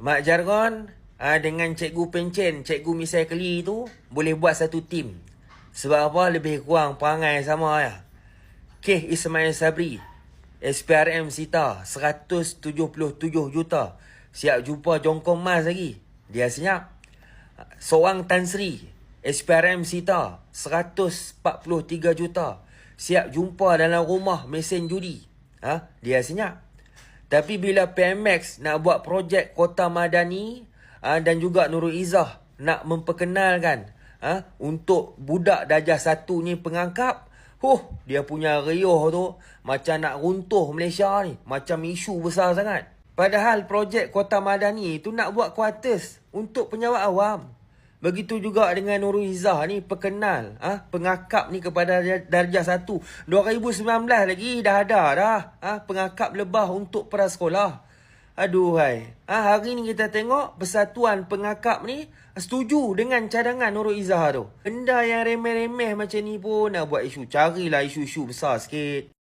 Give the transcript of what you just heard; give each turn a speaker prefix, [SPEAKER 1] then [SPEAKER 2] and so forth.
[SPEAKER 1] Mak Jargon uh, dengan Cikgu Pencen, Cikgu Misai Keli tu boleh buat satu tim. Sebab apa? Lebih kurang perangai sama ya. Keh Ismail Sabri. SPRM Sita 177 juta. Siap jumpa Jongkong Mas lagi. Dia senyap. Seorang Tan Sri. SPRM Sita 143 juta. Siap jumpa dalam rumah mesin judi. Ha? Dia senyap. Tapi bila PMX nak buat projek Kota Madani ha, dan juga Nurul Izzah nak memperkenalkan ha, untuk budak darjah satu ni pengangkap, huh, dia punya riuh tu macam nak runtuh Malaysia ni. Macam isu besar sangat. Padahal projek Kota Madani tu nak buat quarters untuk penyawat awam. Begitu juga dengan Nurul Izzah ni perkenal ah ha, pengakap ni kepada darjah 1. 2019 lagi dah ada dah ah ha, pengakap lebah untuk para sekolah. Aduh hai. Ah ha, hari ni kita tengok persatuan pengakap ni setuju dengan cadangan Nurul Izzah tu. Benda yang remeh-remeh macam ni pun nak buat isu. Carilah isu-isu besar sikit.